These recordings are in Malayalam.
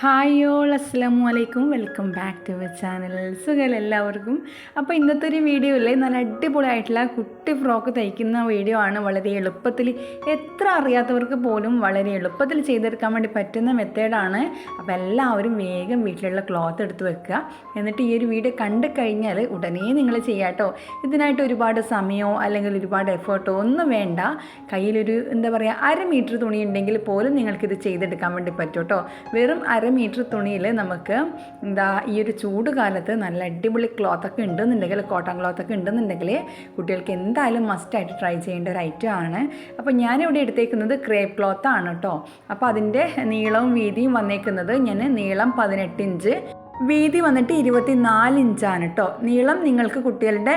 ഹായ് ഓൾ അസ്സാം വലൈക്കും welcome back to my channel. സുഖം എല്ലാവർക്കും? അപ്പോൾ ഇന്നത്തെ ഒരു വീഡിയോയിൽ നല്ല അടിപൊളിയായിട്ടുള്ള കുട്ടി ഫ്രോക്ക് തയ്ക്കുന്ന വീഡിയോ ആണ്. വളരെ എളുപ്പത്തിൽ എത്ര അറിയാത്തവർക്ക് പോലും വളരെ എളുപ്പത്തിൽ ചെയ്തെടുക്കാൻ വേണ്ടി പറ്റുന്ന മെത്തേഡാണ്. അപ്പോൾ എല്ലാവരും വേഗം വീട്ടിലുള്ള ക്ലോത്ത് എടുത്ത് വെക്കുക. എന്നിട്ട് ഈ ഒരു വീഡിയോ കണ്ടു കഴിഞ്ഞാൽ ഉടനെ നിങ്ങൾ ചെയ്യാട്ടോ ഇതിനായിട്ട് ഒരുപാട് സമയമോ അല്ലെങ്കിൽ ഒരുപാട് എഫേർട്ടോ ഒന്നും വേണ്ട. കയ്യിലൊരു എന്താ പറയുക അര മീറ്റർ തുണി ഉണ്ടെങ്കിൽ പോലും നിങ്ങൾക്കിത് ചെയ്തെടുക്കാൻ വേണ്ടി പറ്റും കേട്ടോ വെറും അര മീറ്റർ തുണിയിൽ നമുക്ക് എന്താ ഈ ഒരു ചൂട് കാലത്ത് നല്ല അടിപൊളി ക്ലോത്തൊക്കെ ഉണ്ടെന്നുണ്ടെങ്കിൽ കോട്ടൺ ക്ലോത്തൊക്കെ ഉണ്ടെന്നുണ്ടെങ്കിൽ കുട്ടികൾക്ക് എന്തായാലും മസ്റ്റായിട്ട് ട്രൈ ചെയ്യേണ്ട ഒരു ഐറ്റം ആണ്. അപ്പോൾ ഞാനിവിടെ എടുത്തേക്കുന്നത് ക്രേപ്പ് ക്ലോത്ത് ആണ് കേട്ടോ അപ്പോൾ അതിന്റെ നീളവും വീതിയും വന്നേക്കുന്നത് ഞാൻ നീളം പതിനെട്ട് ഇഞ്ച് വീതി വന്നിട്ട് ഇരുപത്തിനാല് ഇഞ്ചാണ് കേട്ടോ നീളം നിങ്ങൾക്ക് കുട്ടികളുടെ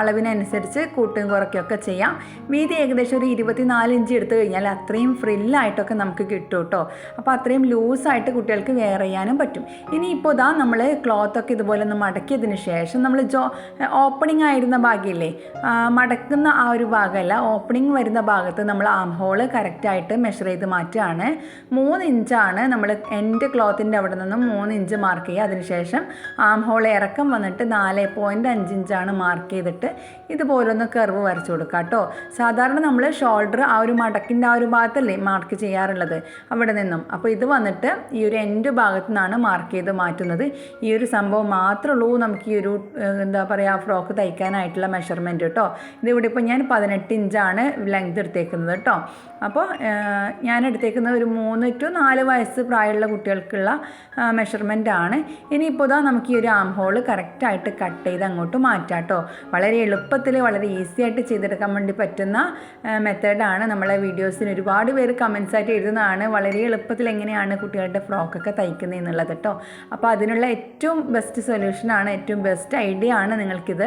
അളവിനനുസരിച്ച് കൂട്ടും കുറയ്ക്കുകയൊക്കെ ചെയ്യാം. വീതി ഏകദേശം ഒരു ഇരുപത്തിനാല് ഇഞ്ച് എടുത്തു കഴിഞ്ഞാൽ അത്രയും ഫ്രില്ലായിട്ടൊക്കെ നമുക്ക് കിട്ടും കേട്ടോ അപ്പോൾ അത്രയും ലൂസായിട്ട് കുട്ടികൾക്ക് വെയർ ചെയ്യാനും പറ്റും. ഇനിയിപ്പോൾ ഇതാ നമ്മൾ ക്ലോത്തൊക്കെ ഇതുപോലെ ഒന്ന് മടക്കിയതിന് ശേഷം നമ്മൾ ജോ ഓപ്പണിംഗ് ആയിരുന്ന ഭാഗമില്ലേ മടക്കുന്ന ആ ഒരു ഭാഗമല്ല ഓപ്പണിംഗ് വരുന്ന ഭാഗത്ത് നമ്മൾ ആം ഹോൾ കറക്റ്റായിട്ട് മെഷർ ചെയ്ത് മാറ്റുകയാണ്. മൂന്ന് ഇഞ്ചാണ് നമ്മൾ എന്റെ ക്ലോത്തിന്റെ അവിടെ നിന്നും മൂന്ന് ഇഞ്ച് മാർക്ക് ചെയ്യുക. അതിനുശേഷം ആം ഹോൾ ഇറക്കം വന്നിട്ട് നാല് പോയിന്റ് അഞ്ച് ഇഞ്ചാണ് മാർക്ക് ചെയ്തിട്ട് ഇതുപോലൊന്ന് കർവ് വരച്ചു കൊടുക്കുക കേട്ടോ സാധാരണ നമ്മൾ ഷോൾഡർ ആ ഒരു മടക്കിന്റെ ആ ഒരു ഭാഗത്തല്ലേ മാർക്ക് ചെയ്യാറുള്ളത്? അവിടെ നിന്നും. അപ്പോൾ ഇത് വന്നിട്ട് ഈ ഒരു എൻഡ് ഭാഗത്തു നിന്നാണ് മാർക്ക് ചെയ്ത് മാറ്റുന്നത്. ഈ ഒരു സംഭവം മാത്രമേ ഉള്ളൂ. നമുക്ക് ഈ ഒരു എന്താ പറയുക ഫ്രോക്ക് തയ്ക്കാനായിട്ടുള്ള മെഷർമെന്റ് കേട്ടോ ഇതിവിടെ ഇപ്പോൾ ഞാൻ പതിനെട്ട് ഇഞ്ചാണ് ലെങ്ത് എടുത്തേക്കുന്നത് കേട്ടോ അപ്പോൾ ഞാൻ എടുത്തേക്കുന്നത് ഒരു മൂന്ന് ടു നാല് വയസ്സ് പ്രായമുള്ള കുട്ടികൾക്കുള്ള മെഷർമെന്റ് ആണ്. ഇനിയിപ്പോൾ ഇതാ നമുക്ക് ഈ ഒരു ആം ഹോൾ കറക്റ്റായിട്ട് കട്ട് ചെയ്ത് അങ്ങോട്ട് മാറ്റാം കേട്ടോ വളരെ എളുപ്പത്തിൽ വളരെ ഈസി ആയിട്ട് ചെയ്തെടുക്കാൻ വേണ്ടി പറ്റുന്ന മെത്തേഡാണ് നമ്മളെ വീഡിയോസിന് ഒരുപാട് പേര് കമൻസ് ആയിട്ട് എഴുതുന്നതാണ്. വളരെ എളുപ്പത്തിൽ എങ്ങനെയാണ് കുട്ടികളുടെ ഫ്രോക്കൊക്കെ തയ്ക്കുന്നത് എന്നുള്ളത് കേട്ടോ അപ്പോൾ അതിനുള്ള ഏറ്റവും ബെസ്റ്റ് സൊല്യൂഷനാണ് ഏറ്റവും ബെസ്റ്റ് ഐഡിയ ആണ് നിങ്ങൾക്കിത്.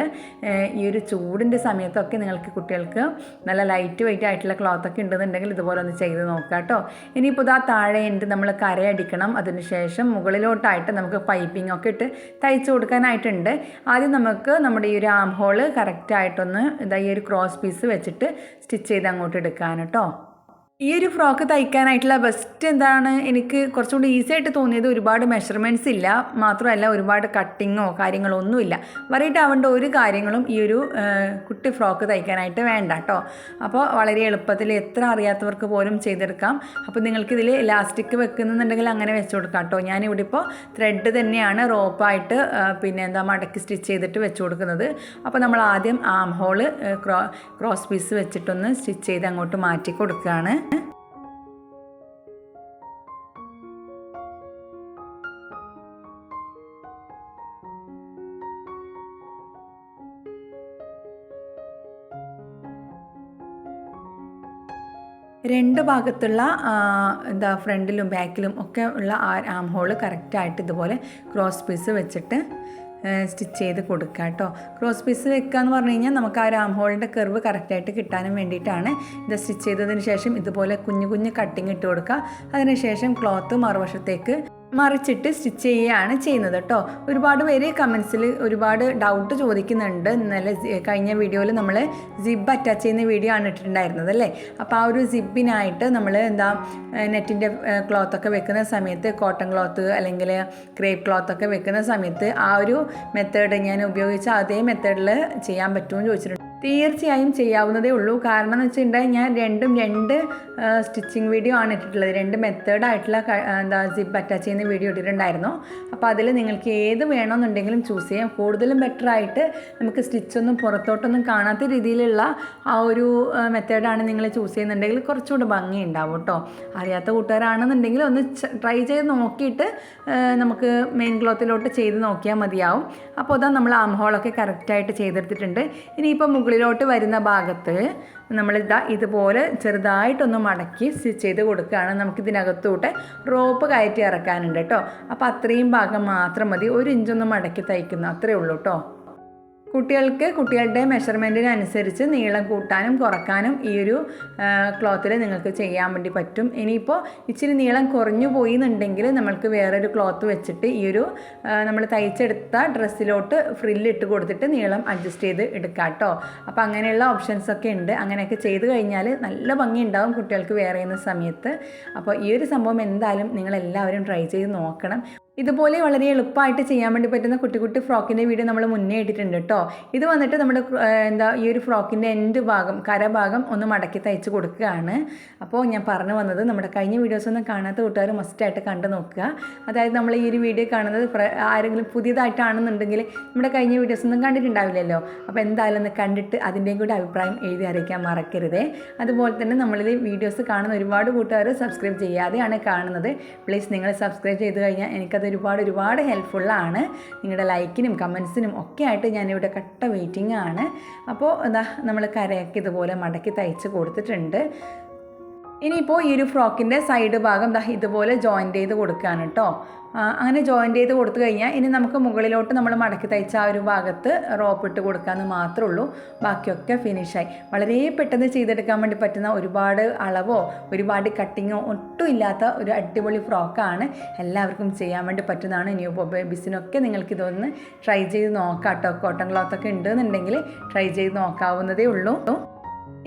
ഈ ഒരു ചൂടിന്റെ സമയത്തൊക്കെ നിങ്ങൾക്ക് കുട്ടികൾക്ക് നല്ല ലൈറ്റ് വെയിറ്റ് ആയിട്ടുള്ള ക്ലോത്ത് ഒക്കെ ഉണ്ടെന്നുണ്ടെങ്കിൽ ഇതുപോലെ ഒന്ന് ചെയ്ത് നോക്കാം കേട്ടോ ഇനിയിപ്പോൾ ഇതാ താഴെ ഉണ്ട് നമ്മൾ കരയടിക്കണം അതിനുശേഷം മുകളിലോട്ടായിട്ട് നമുക്ക് പൈപ്പിംഗ് ഒക്കെ ഇട്ട് തയ്ച്ചു കൊടുക്കാനായിട്ടുണ്ട്. ആദ്യം നമുക്ക് നമ്മുടെ ഈ ഒരു ആം ഹോൾ കറക്റ്റായിട്ടൊന്ന് ഇതാ ഈ ഒരു ക്രോസ് പീസ് വെച്ചിട്ട് സ്റ്റിച്ച് ചെയ്ത് അങ്ങോട്ട് എടുക്കാൻ കേട്ടോ ഈ ഒരു ഫ്രോക്ക് തയ്ക്കാനായിട്ടുള്ള ബെസ്റ്റ് എന്താണ്? എനിക്ക് കുറച്ചുകൂടി ഈസി ആയിട്ട് തോന്നിയത് ഒരുപാട് മെഷർമെന്റ്സ് ഇല്ല. മാത്രമല്ല ഒരുപാട് കട്ടിങ്ങോ കാര്യങ്ങളോ ഒന്നുമില്ല. വറീട്ട് ആവേണ്ട ഒരു കാര്യങ്ങളും ഈ ഒരു കുട്ടി ഫ്രോക്ക് തയ്ക്കാനായിട്ട് വേണ്ട കേട്ടോ അപ്പോൾ വളരെ എളുപ്പത്തിൽ എത്ര അറിയാത്തവർക്ക് പോലും ചെയ്തെടുക്കാം. അപ്പോൾ നിങ്ങൾക്കിതിൽ ഇലാസ്റ്റിക് വെക്കുന്നുണ്ടെങ്കിൽ അങ്ങനെ വെച്ച് കൊടുക്കാം കേട്ടോ ഞാനിവിടെ ഇപ്പോൾ ത്രെഡ് തന്നെയാണ് റോപ്പായിട്ട് പിന്നെ എന്താ മടക്കി സ്റ്റിച്ച് ചെയ്തിട്ട് വെച്ച് കൊടുക്കുന്നത്. അപ്പോൾ നമ്മൾ ആദ്യം ആം ഹോൾ ക്രോ ക്രോസ് പീസ് വെച്ചിട്ടൊന്ന് സ്റ്റിച്ച് ചെയ്ത് അങ്ങോട്ട് മാറ്റി കൊടുക്കുകയാണ്. രണ്ട് ഭാഗത്തുള്ള എന്താ ഫ്രണ്ടിലും ബാക്കിലും ഒക്കെ ഉള്ള ആ ആം ഹോൾ കറക്റ്റായിട്ട് ഇതുപോലെ ക്രോസ് പീസ് വെച്ചിട്ട് സ്റ്റിച്ച് ചെയ്ത് കൊടുക്കുക കേട്ടോ ക്രോസ് പീസ് വെക്കുക എന്ന് പറഞ്ഞു കഴിഞ്ഞാൽ നമുക്ക് ആ രാം ഹോളിന്റെ കർവ് കറക്റ്റായിട്ട് കിട്ടാനും വേണ്ടിയിട്ടാണ് ഇത് സ്റ്റിച്ച് ചെയ്തതിന് ശേഷം ഇതുപോലെ കുഞ്ഞു കുഞ്ഞു കട്ടിങ് ഇട്ട് കൊടുക്കുക അതിനുശേഷം ക്ലോത്ത് മറുവശത്തേക്ക് മറിച്ചിട്ട് സ്റ്റിച്ച് ചെയ്യുകയാണ് ചെയ്യുന്നത് കേട്ടോ. ഒരുപാട് പേര് കമൻസിൽ ഒരുപാട് ഡൗട്ട് ചോദിക്കുന്നുണ്ട്. ഇന്നലെ കഴിഞ്ഞ വീഡിയോയിൽ നമ്മൾ സിബ് അറ്റാച്ച് ചെയ്യുന്ന വീഡിയോ ആണ് ഇട്ടിട്ടുണ്ടായിരുന്നത് അല്ലേ? അപ്പോൾ ആ ഒരു സിബിനായിട്ട് നമ്മൾ എന്താ നെറ്റിന്റെ ക്ലോത്തൊക്കെ വെക്കുന്ന സമയത്ത് കോട്ടൺ ക്ലോത്ത് അല്ലെങ്കിൽ ക്രേപ്പ് ക്ലോത്തൊക്കെ വെക്കുന്ന സമയത്ത് ആ ഒരു മെത്തേഡ് ഞാൻ ഉപയോഗിച്ച അതേ മെത്തേഡിൽ ചെയ്യാൻ പറ്റുമെന്ന് ചോദിച്ചിട്ടുണ്ട്. തീർച്ചയായും ചെയ്യാവുന്നതേ ഉള്ളൂ. കാരണം എന്ന് വെച്ചിട്ടുണ്ടെങ്കിൽ ഞാൻ രണ്ടും രണ്ട് സ്റ്റിച്ചിങ് വീഡിയോ ആണ് ഇട്ടിട്ടുള്ളത്. രണ്ട് മെത്തേഡായിട്ടുള്ള എന്താ സിബ് അറ്റാച്ച് ചെയ്യുന്ന വീഡിയോ ഇട്ടിട്ടുണ്ടായിരുന്നു. അപ്പോൾ അതിൽ നിങ്ങൾക്ക് ഏത് വേണമെന്നുണ്ടെങ്കിലും ചൂസ് ചെയ്യാം. കൂടുതലും ബെറ്റർ ആയിട്ട് നമുക്ക് സ്റ്റിച്ചൊന്നും പുറത്തോട്ടൊന്നും കാണാത്ത രീതിയിലുള്ള ആ ഒരു മെത്തേഡാണ് നിങ്ങൾ ചൂസ് ചെയ്യുന്നുണ്ടെങ്കിൽ കുറച്ചുകൂടെ ഭംഗി ഉണ്ടാവും കേട്ടോ അറിയാത്ത കൂട്ടുകാരാണെന്നുണ്ടെങ്കിൽ ഒന്ന് ട്രൈ ചെയ്ത് നോക്കിയിട്ട് നമുക്ക് മെയിൻ ക്ലോത്തിലോട്ട് ചെയ്ത് നോക്കിയാൽ മതിയാവും. അപ്പോൾ അതാ നമ്മൾ ആം ഹോളൊക്കെ കറക്റ്റായിട്ട് ചെയ്തെടുത്തിട്ടുണ്ട്. ഇനിയിപ്പോൾ മുകളിലോട്ട് വരുന്ന ഭാഗത്ത് നമ്മൾ ഇതാ ഇതുപോലെ ചെറുതായിട്ടൊന്ന് മടക്കി സ്റ്റിച്ച് ചെയ്ത് കൊടുക്കുകയാണ്. നമുക്കിതിനകത്തൂട്ട് റോപ്പ് കയറ്റി ഇറക്കാനുണ്ട് കേട്ടോ. അപ്പോൾ അത്രയും ഭാഗം മാത്രം മതി. ഒരു ഇഞ്ചൊന്ന് മടക്കി തയ്ക്കുന്നു. അത്രയേ ഉള്ളൂ കേട്ടോ. കുട്ടികൾക്ക് കുട്ടികളുടെ മെഷർമെന്റിനനുസരിച്ച് നീളം കൂട്ടാനും കുറക്കാനും ഈ ഒരു ക്ലോത്തിൽ നിങ്ങൾക്ക് ചെയ്യാൻ വേണ്ടി പറ്റും. ഇനിയിപ്പോൾ ഇച്ചിരി നീളം കുറഞ്ഞു പോയി എന്നുണ്ടെങ്കിൽ നമ്മൾക്ക് വേറൊരു ക്ലോത്ത് വെച്ചിട്ട് ഈ ഒരു നമ്മൾ തയ്ച്ചെടുത്ത ഡ്രസ്സിലോട്ട് ഫ്രില്ല് ഇട്ട് കൊടുത്തിട്ട് നീളം അഡ്ജസ്റ്റ് ചെയ്ത് എടുക്കാം കേട്ടോ അപ്പോൾ അങ്ങനെയുള്ള ഓപ്ഷൻസ് ഒക്കെ ഉണ്ട്. അങ്ങനെയൊക്കെ ചെയ്ത് കഴിഞ്ഞാൽ നല്ല ഭംഗി ഉണ്ടാവും കുട്ടികൾക്ക് വേറെ ചെയ്യുന്ന സമയത്ത്. അപ്പോൾ ഈ ഒരു സംഭവം എന്തായാലും നിങ്ങളെല്ലാവരും ട്രൈ ചെയ്ത് നോക്കണം. ഇതുപോലെ വളരെ എളുപ്പമായിട്ട് ചെയ്യാൻ വേണ്ടി പറ്റുന്ന കുട്ടി കുട്ടി ഫ്രോക്കിന്റെ വീഡിയോ നമ്മൾ മുന്നേ ഇട്ടിട്ടുണ്ട് കേട്ടോ ഇത് വന്നിട്ട് നമ്മുടെ എന്താ ഈ ഒരു ഫ്രോക്കിന്റെ എൻഡ് ഭാഗം കരഭാഗം ഒന്ന് മടക്കി തയ്ച്ച് കൊടുക്കുകയാണ്. അപ്പോൾ ഞാൻ പറഞ്ഞു വന്നത് നമ്മുടെ കഴിഞ്ഞ വീഡിയോസ് ഒന്നും കാണാത്ത കൂട്ടുകാർ മസ്റ്റായിട്ട് കണ്ടു നോക്കുക. അതായത് നമ്മൾ ഈ ഒരു വീഡിയോ കാണുന്നത് ആരെങ്കിലും പുതിയതായിട്ടാണെന്നുണ്ടെങ്കിൽ നമ്മുടെ കഴിഞ്ഞ വീഡിയോസ് ഒന്നും കണ്ടിട്ടുണ്ടാവില്ലല്ലോ. അപ്പോൾ എന്തായാലും ഒന്ന് കണ്ടിട്ട് അതിന്റെയും കൂടി അഭിപ്രായം എഴുതി അറിയിക്കാൻ മറക്കരുതേ. അതുപോലെ തന്നെ നമ്മളിൽ വീഡിയോസ് കാണുന്ന ഒരുപാട് കൂട്ടുകാർ സബ്സ്ക്രൈബ് ചെയ്യാതെയാണ് കാണുന്നത്. പ്ലീസ് നിങ്ങൾ സബ്സ്ക്രൈബ് ചെയ്ത് കഴിഞ്ഞാൽ എനിക്കത് അത് ഒരുപാട് ഒരുപാട് ഹെൽപ്ഫുള്ളാണ് നിങ്ങളുടെ ലൈക്കിനും കമൻസിനും ഒക്കെ ആയിട്ട് ഞാനിവിടെ കട്ട വെയിറ്റിംഗ് ആണ്. അപ്പോൾ എന്താ നമ്മൾ കരയൊക്കെ ഇതുപോലെ മടക്കി തയ്ച്ച് കൊടുത്തിട്ടുണ്ട്. ഇനിയിപ്പോൾ ഈ ഒരു ഫ്രോക്കിന്റെ സൈഡ് ഭാഗം ദാ ഇതുപോലെ ജോയിന്റ് ചെയ്ത് കൊടുക്കുകയാണ് കേട്ടോ അങ്ങനെ ജോയിന്റ് ചെയ്ത് കൊടുത്തു കഴിഞ്ഞാൽ ഇനി നമുക്ക് മുകളിലോട്ട് നമ്മൾ മടക്കി തയ്ച്ച ആ ഒരു ഭാഗത്ത് റോപ്പ് ഇട്ട് കൊടുക്കാമെന്ന് മാത്രമേ ഉള്ളൂ. ബാക്കിയൊക്കെ ഫിനിഷായി വളരെ പെട്ടെന്ന് ചെയ്തെടുക്കാൻ വേണ്ടി പറ്റുന്ന ഒരുപാട് അളവോ ഒരുപാട് കട്ടിങ്ങോ ഒട്ടും ഇല്ലാത്ത ഒരു അടിപൊളി ഫ്രോക്കാണ് എല്ലാവർക്കും ചെയ്യാൻ വേണ്ടി പറ്റുന്നതാണ്. ന്യൂ ബേബീസിനൊക്കെ നിങ്ങൾക്ക് ഇതൊന്ന് ട്രൈ ചെയ്ത് നോക്കാം കേട്ടോ കോട്ടൺ ക്ലോത്തൊക്കെ ഉണ്ടെന്നുണ്ടെങ്കിൽ ട്രൈ ചെയ്ത് നോക്കാവുന്നതേ ഉള്ളൂ.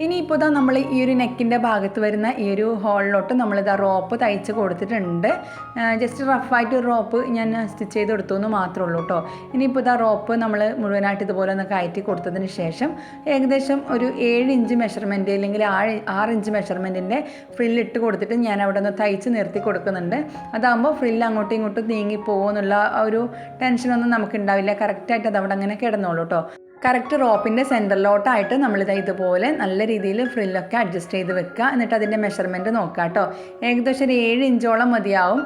ഇനിയിപ്പോൾ ഇതാ നമ്മൾ ഈ ഒരു നെക്കിന്റെ ഭാഗത്ത് വരുന്ന ഈ ഒരു ഹോളിലോട്ട് നമ്മളിതാ റോപ്പ് തയ്ച്ച് കൊടുത്തിട്ടുണ്ട്. ജസ്റ്റ് റഫായിട്ട് ഒരു റോപ്പ് ഞാൻ സ്റ്റിച്ച് ചെയ്ത് കൊടുത്തു എന്ന് മാത്രമേ ഉള്ളൂ കേട്ടോ ഇനിയിപ്പോൾ ഇതാ റോപ്പ് നമ്മൾ മുഴുവനായിട്ട് ഇതുപോലെ ഒന്ന് കയറ്റി കൊടുത്തതിന് ശേഷം ഏകദേശം ഒരു ഏഴ് ഇഞ്ച് മെഷർമെന്റ് അല്ലെങ്കിൽ ആറ് ആറ് ഇഞ്ച് മെഷർമെന്റിന്റെ ഫ്രില്ലിട്ട് കൊടുത്തിട്ട് ഞാൻ അവിടെ ഒന്ന് തയ്ച്ച് നിർത്തി കൊടുക്കുന്നുണ്ട്. അതാകുമ്പോൾ ഫ്രില്ല് അങ്ങോട്ടും ഇങ്ങോട്ടും നീങ്ങി പോകുമെന്നുള്ള ഒരു ടെൻഷനൊന്നും നമുക്ക് ഉണ്ടാവില്ല. കറക്റ്റായിട്ട് അത് അവിടെ അങ്ങനെ കിടന്നോളൂ കേട്ടോ കറക്റ്റ് റോപ്പിന്റെ സെന്ററിലോട്ടായിട്ട് നമ്മളിത് ഇതുപോലെ നല്ല രീതിയിൽ ഫ്രില്ലൊക്കെ അഡ്ജസ്റ്റ് ചെയ്ത് വെക്കുക. എന്നിട്ട് അതിന്റെ മെഷർമെന്റ് നോക്കുക കേട്ടോ ഏകദേശം ഒരു ഏഴ് ഇഞ്ചോളം മതിയാവും.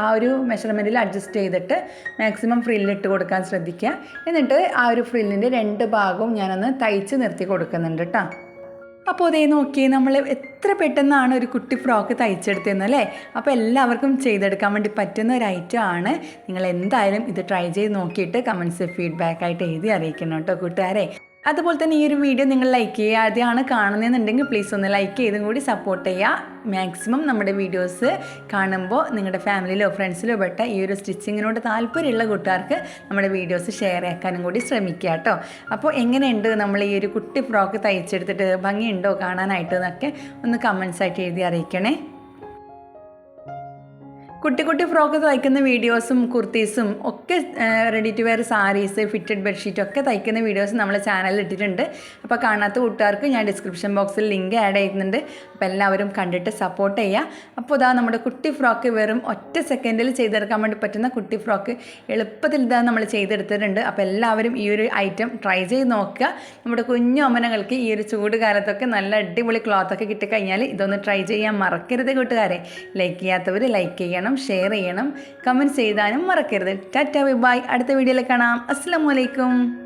ആ ഒരു മെഷർമെന്റിൽ അഡ്ജസ്റ്റ് ചെയ്തിട്ട് മാക്സിമം ഫ്രില്ലിട്ട് കൊടുക്കാൻ ശ്രദ്ധിക്കുക. എന്നിട്ട് ആ ഒരു ഫ്രില്ലിന്റെ രണ്ട് ഭാഗവും ഞാനൊന്ന് തയ്ച്ച് നിർത്തി കൊടുക്കുന്നുണ്ട് കേട്ടോ അപ്പോൾ അതേ നോക്കി നമ്മൾ എത്ര പെട്ടെന്നാണ് ഒരു കുട്ടി ഫ്രോക്ക് തയ്ച്ചെടുത്തതെന്ന് അല്ലേ? അപ്പോൾ എല്ലാവർക്കും ചെയ്തെടുക്കാൻ വേണ്ടി പറ്റുന്ന ഒരു ഐറ്റം ആണ്. നിങ്ങൾ എന്തായാലും ഇത് ട്രൈ ചെയ്ത് നോക്കിയിട്ട് കമൻസ് ഫീഡ്ബാക്ക് ആയിട്ട് എഴുതി അറിയിക്കണം കേട്ടോ കൂട്ടുകാരെ. അതുപോലെ തന്നെ ഈ ഒരു വീഡിയോ നിങ്ങൾ ലൈക്ക് ചെയ്യുക ആദ്യമാണ് കാണുന്നതെന്നുണ്ടെങ്കിൽ പ്ലീസ് ഒന്ന് ലൈക്ക് ചെയ്തും കൂടി സപ്പോർട്ട് ചെയ്യുക. മാക്സിമം നമ്മുടെ വീഡിയോസ് കാണുമ്പോൾ നിങ്ങളുടെ ഫാമിലിയിലോ ഫ്രണ്ട്സിലോ പെട്ട ഈ ഒരു സ്റ്റിച്ചിങ്ങിനോട് താല്പര്യമുള്ള കൂട്ടുകാർക്ക് നമ്മുടെ വീഡിയോസ് ഷെയർ ആക്കാനും കൂടി ശ്രമിക്കുക കേട്ടോ. അപ്പോൾ എങ്ങനെയുണ്ട് നമ്മൾ ഈ ഒരു കുട്ടി ഫ്രോക്ക് തയ്ച്ചെടുത്തിട്ട് ഭംഗിയുണ്ടോ കാണാനായിട്ട് എന്നൊക്കെ ഒന്ന് കമൻസ് ആയിട്ട് എഴുതി അറിയിക്കണേ. കുട്ടി കുട്ടി ഫ്രോക്ക് തയ്ക്കുന്ന വീഡിയോസും കുർത്തീസും ഒക്കെ ready to wear saris fitted bedsheet ഒക്കെ തയ്ക്കുന്ന വീഡിയോസ് നമ്മൾ ചാനലിൽ ഇട്ടിട്ടുണ്ട്. അപ്പോൾ കാണാത്ത കൂട്ടുകാർക്ക് ഞാൻ ഡിസ്ക്രിപ്ഷൻ ബോക്സിൽ ലിങ്ക് ആഡ് ചെയ്യുന്നുണ്ട്. അപ്പോൾ എല്ലാവരും കണ്ടിട്ട് സപ്പോർട്ട് ചെയ്യുക അപ്പോൾ ഇതാ നമ്മുടെ കുട്ടി ഫ്രോക്ക് വെറും ഒറ്റ സെക്കൻഡിൽ ചെയ്തെടുക്കാൻ വേണ്ടി പറ്റുന്ന കുട്ടി ഫ്രോക്ക് എളുപ്പത്തിൽ ഇതാ നമ്മൾ ചെയ്തെടുത്തിട്ടുണ്ട്. അപ്പോൾ എല്ലാവരും ഈ ഒരു ഐറ്റം ട്രൈ ചെയ്ത് നോക്കുക. നമ്മുടെ കുഞ്ഞു അമ്മനകൾക്ക് ഈ ഒരു ചൂട് കാലത്തൊക്കെ നല്ല അടിപൊളി ക്ലോത്തൊക്കെ കിട്ടിക്കഴിഞ്ഞാൽ ഇതൊന്ന് ട്രൈ ചെയ്യാൻ മറക്കരുത് കൂട്ടുകാരെ. ലൈക്ക് ചെയ്യാത്തവർ ലൈക്ക് ചെയ്യണം. ഷെയർ ചെയ്യണം കമന്റ് എഴുതാനും മറക്കരുത്. ടാറ്റ ബൈ അടുത്ത വീഡിയോയിൽ കാണാം. അസ്സാം വലൈക്കും